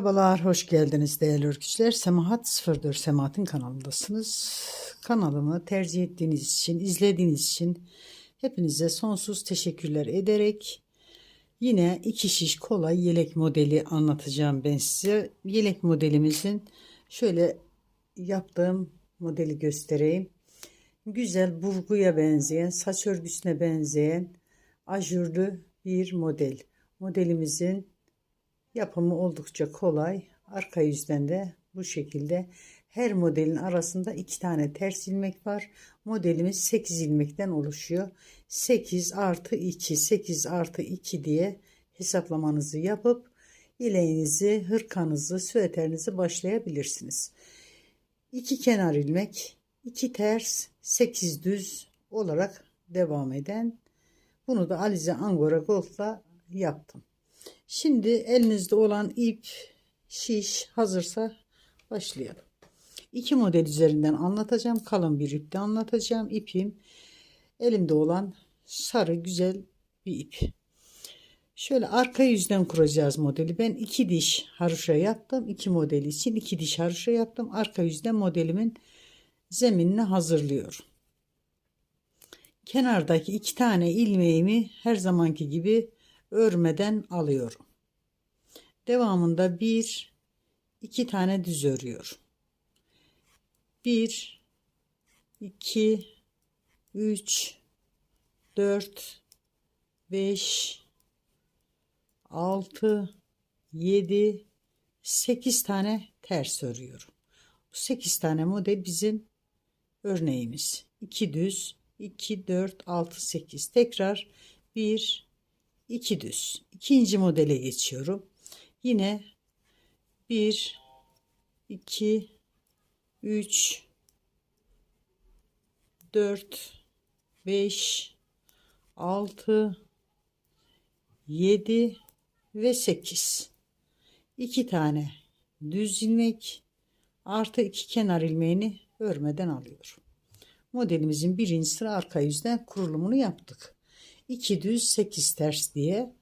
Merhabalar, hoş geldiniz değerli örgüçler. Semahat 04 Semahat'ın kanalındasınız. Kanalımı tercih ettiğiniz için, izlediğiniz için hepinize sonsuz teşekkürler ederek yine iki şiş kolay yelek modeli anlatacağım ben size. Yelek modelimizin şöyle yaptığım modeli göstereyim. Güzel burguya benzeyen, saç örgüsüne benzeyen ajurlu bir model. Modelimizin Yapımı oldukça kolay. Arka yüzden de bu şekilde her modelin arasında iki tane ters ilmek var. Modelimiz 8 ilmekten oluşuyor. 8 artı 2, 8 artı 2 diye hesaplamanızı yapıp ileğinizi, hırkanızı, süeterinizi başlayabilirsiniz. İki kenar ilmek, iki ters, 8 düz olarak devam eden. Bunu da Alize Angora Gold'la yaptım. Şimdi elinizde olan ip, şiş hazırsa başlayalım. İki model üzerinden anlatacağım. Kalın bir ipte anlatacağım. İpim elimde olan sarı güzel bir ip. Şöyle arka yüzden kuracağız modeli. Ben iki diş haroşa yaptım. iki model için iki diş haroşa yaptım. Arka yüzden modelimin zeminini hazırlıyorum. Kenardaki iki tane ilmeğimi her zamanki gibi örmeden alıyorum. Devamında bir iki tane düz örüyorum. Bir, iki, üç, dört, beş, altı, yedi, sekiz tane ters örüyorum. Bu sekiz tane model bizim örneğimiz. 2 düz, 2, 4, 6, 8. Tekrar 1, 2 düz. İkinci modele geçiyorum. Yine 1 2 3 4 5 6 7 ve 8. 2 tane düz ilmek artı 2 kenar ilmeğini örmeden alıyorum. Modelimizin birinci sıra arka yüzden kurulumunu yaptık. 2 düz 8 ters diye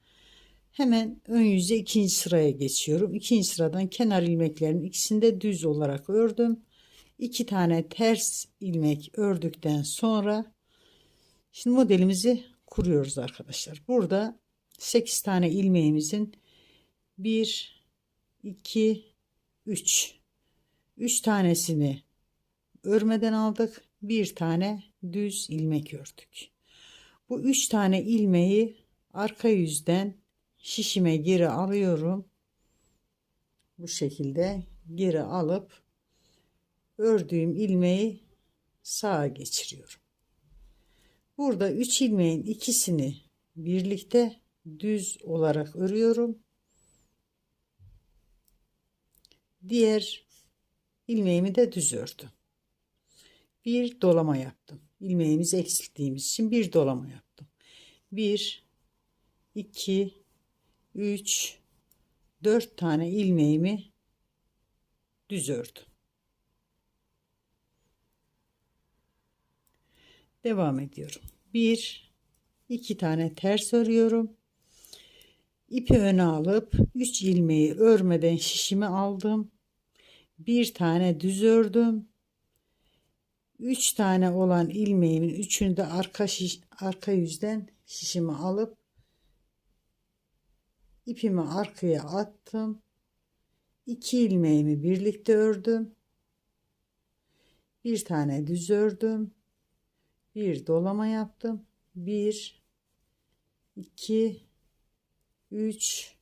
hemen ön yüze ikinci sıraya geçiyorum. İkinci sıradan kenar ilmeklerin ikisinde düz olarak ördüm. 2 tane ters ilmek ördükten sonra şimdi modelimizi kuruyoruz arkadaşlar. Burada 8 tane ilmeğimizin 1 2 3 3 tanesini örmeden aldık. Bir tane düz ilmek ördük. Bu üç tane ilmeği arka yüzden şişime geri alıyorum. Bu şekilde geri alıp ördüğüm ilmeği sağa geçiriyorum. Burada üç ilmeğin ikisini birlikte düz olarak örüyorum. Diğer ilmeğimi de düz ördüm. Bir dolama yaptım ilmeğimizi eksilttiğimiz için bir dolama yaptım. 1 2 3 4 tane ilmeğimi düz ördüm. Devam ediyorum. 1 2 tane ters örüyorum. İpi öne alıp 3 ilmeği örmeden şişimi aldım. Bir tane düz ördüm. 3 tane olan ilmeğimin üçünü de arka şiş, arka yüzden şişimi alıp ipimi arkaya attım. 2 ilmeğimi birlikte ördüm. Bir tane düz ördüm. Bir dolama yaptım. 1 2 3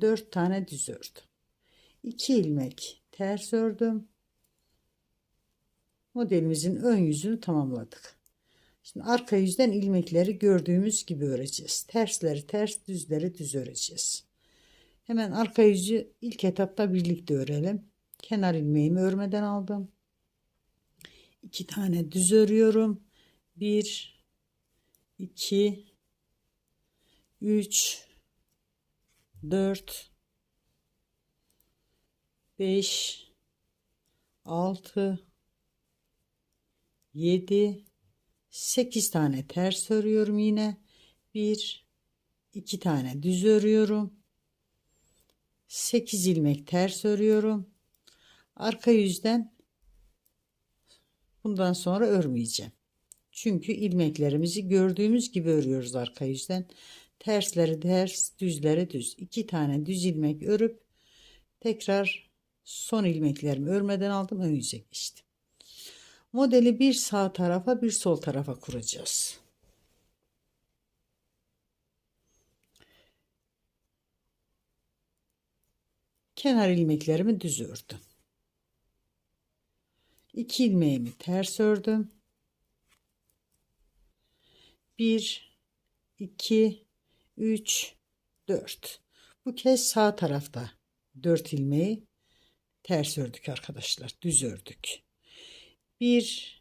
4 tane düz ördüm. 2 ilmek ters ördüm modelimizin ön yüzünü tamamladık. Şimdi arka yüzden ilmekleri gördüğümüz gibi öreceğiz. Tersleri ters, düzleri düz öreceğiz. Hemen arka yüzü ilk etapta birlikte örelim. Kenar ilmeğimi örmeden aldım. İki tane düz örüyorum. Bir, iki, üç, dört, beş, altı, 7 8 tane ters örüyorum yine 1 2 tane düz örüyorum 8 ilmek ters örüyorum. Arka yüzden bundan sonra örmeyeceğim. Çünkü ilmeklerimizi gördüğümüz gibi örüyoruz arka yüzden. Tersleri ters, düzleri düz. İki tane düz ilmek örüp tekrar son ilmeklerimi örmeden aldım ön yüze geçtim. Modeli bir sağ tarafa bir sol tarafa kuracağız. Kenar ilmeklerimi düz ördüm. 2 ilmeğimi ters ördüm. 1 2 3 4 bu kez sağ tarafta 4 ilmeği ters ördük arkadaşlar düz ördük bir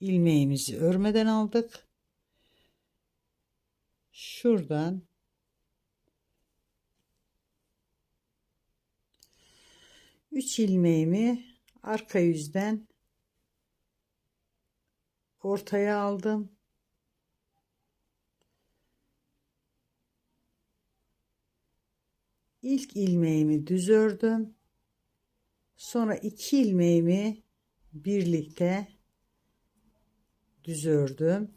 ilmeğimizi örmeden aldık şuradan üç ilmeğimi arka yüzden ortaya aldım. İlk ilmeğimi düz ördüm. Sonra iki ilmeğimi birlikte düz ördüm.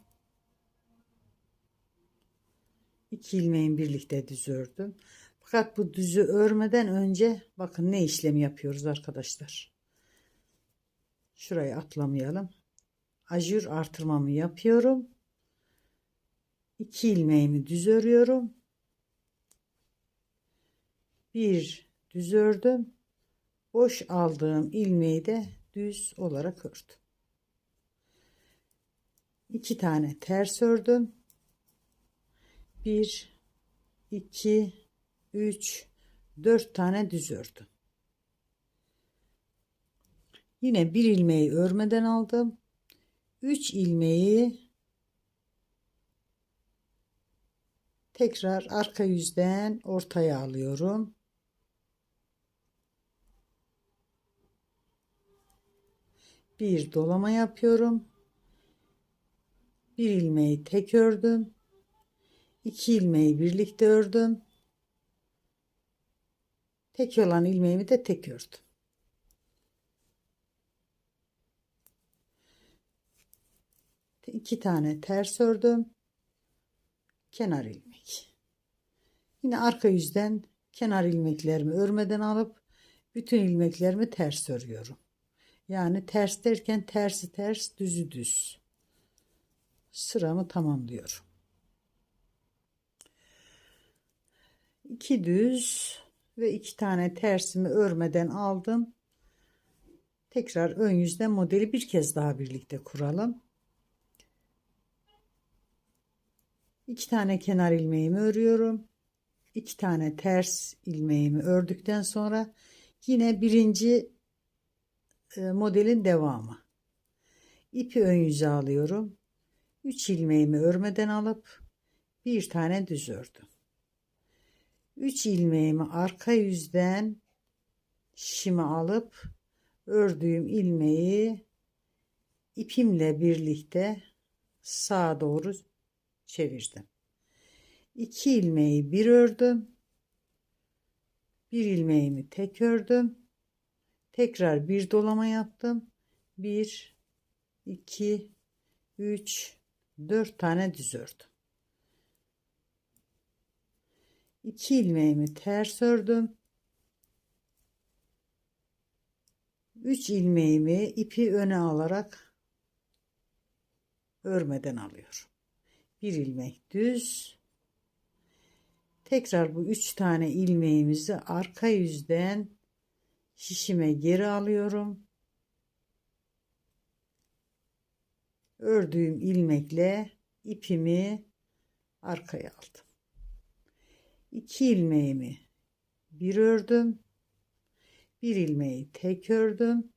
İki ilmeğimi birlikte düz ördüm. Fakat bu düzü örmeden önce bakın ne işlemi yapıyoruz arkadaşlar. Şurayı atlamayalım. Ajur artırmamı yapıyorum. 2 ilmeğimi düz örüyorum. Bir düz ördüm. Boş aldığım ilmeği de düz olarak ördüm. 2 tane ters ördüm. 1 2 3 4 tane düz ördüm. Yine bir ilmeği örmeden aldım. 3 ilmeği tekrar arka yüzden ortaya alıyorum. Bir dolama yapıyorum. Bir ilmeği tek ördüm. 2 ilmeği birlikte ördüm. Tek olan ilmeğimi de tek ördüm. iki tane ters ördüm. Kenar ilmek. Yine arka yüzden kenar ilmeklerimi örmeden alıp bütün ilmeklerimi ters örüyorum. Yani ters derken tersi ters, düzü düz. Sıramı tamamlıyorum. İki düz ve iki tane tersimi örmeden aldım. Tekrar ön yüzden modeli bir kez daha birlikte kuralım. iki tane kenar ilmeğimi örüyorum. iki tane ters ilmeğimi ördükten sonra yine birinci modelin devamı. İpi ön yüze alıyorum. 3 ilmeğimi örmeden alıp bir tane düz ördüm. 3 ilmeğimi arka yüzden şişime alıp ördüğüm ilmeği ipimle birlikte sağa doğru çevirdim. 2 ilmeği bir ördüm. Bir ilmeğimi tek ördüm. Tekrar bir dolama yaptım. 1 2 3 4 tane düz ördüm. 2 ilmeğimi ters ördüm. 3 ilmeğimi ipi öne alarak örmeden alıyorum bir ilmek düz tekrar bu üç tane ilmeğimizi arka yüzden şişime geri alıyorum. Ördüğüm ilmekle ipimi arkaya aldım. İki ilmeğimi bir ördüm. Bir ilmeği tek ördüm.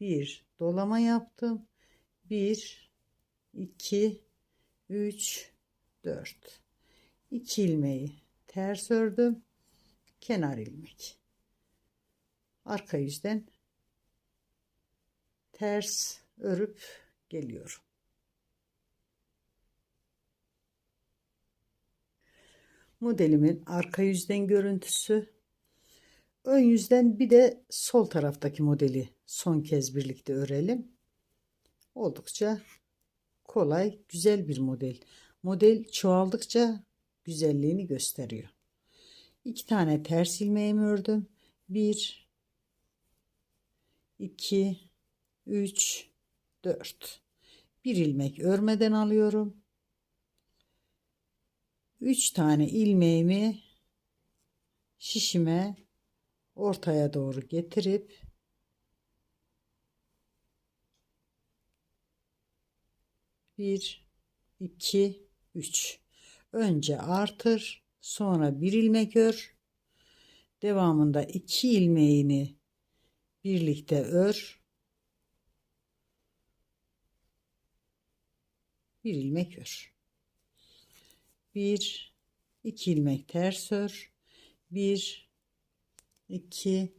Bir dolama yaptım. Bir iki 3 4 2 ilmeği ters ördüm. Kenar ilmek arka yüzden ters örüp geliyorum modelimin arka yüzden görüntüsü. Ön yüzden bir de sol taraftaki modeli son kez birlikte örelim. Oldukça kolay, güzel bir model. Model çoğaldıkça güzelliğini gösteriyor. İki tane ters ilmeğimi ördüm. Bir, iki, üç, dört. Bir ilmek örmeden alıyorum. Üç tane ilmeğimi şişime ortaya doğru getirip bir, iki, üç. Önce artır, sonra bir ilmek ör. Devamında iki ilmeğini birlikte ör. Bir ilmek ör. Bir, iki ilmek ters ör. Bir, iki,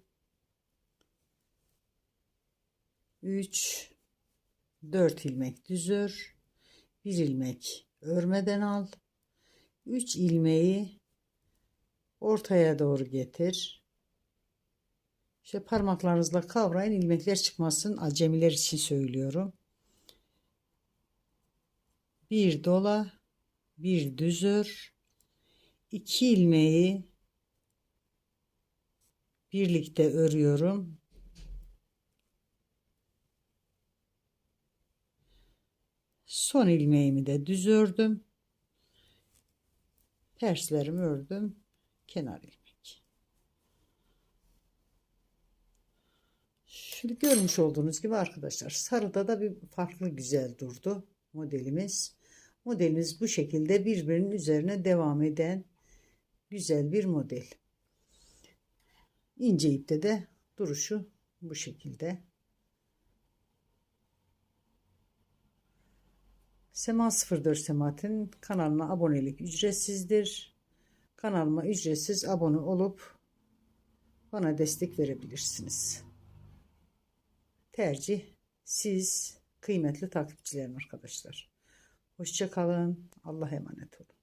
üç, dört ilmek düz ör. Bir ilmek örmeden al. Üç ilmeği ortaya doğru getir. İşte parmaklarınızla kavrayın ilmekler çıkmasın. Acemiler için söylüyorum. Bir dola, bir düz ör. iki ilmeği birlikte örüyorum. Son ilmeğimi de düz ördüm. Terslerimi ördüm. Kenar ilmek. Şimdi görmüş olduğunuz gibi arkadaşlar sarıda da bir farklı güzel durdu modelimiz. Modelimiz bu şekilde birbirinin üzerine devam eden güzel bir model. İnce ipte de duruşu bu şekilde. Sema 04 Semat'in kanalına abonelik ücretsizdir. Kanalıma ücretsiz abone olup bana destek verebilirsiniz. Tercih siz kıymetli takipçilerim arkadaşlar. Hoşça kalın. Allah'a emanet olun.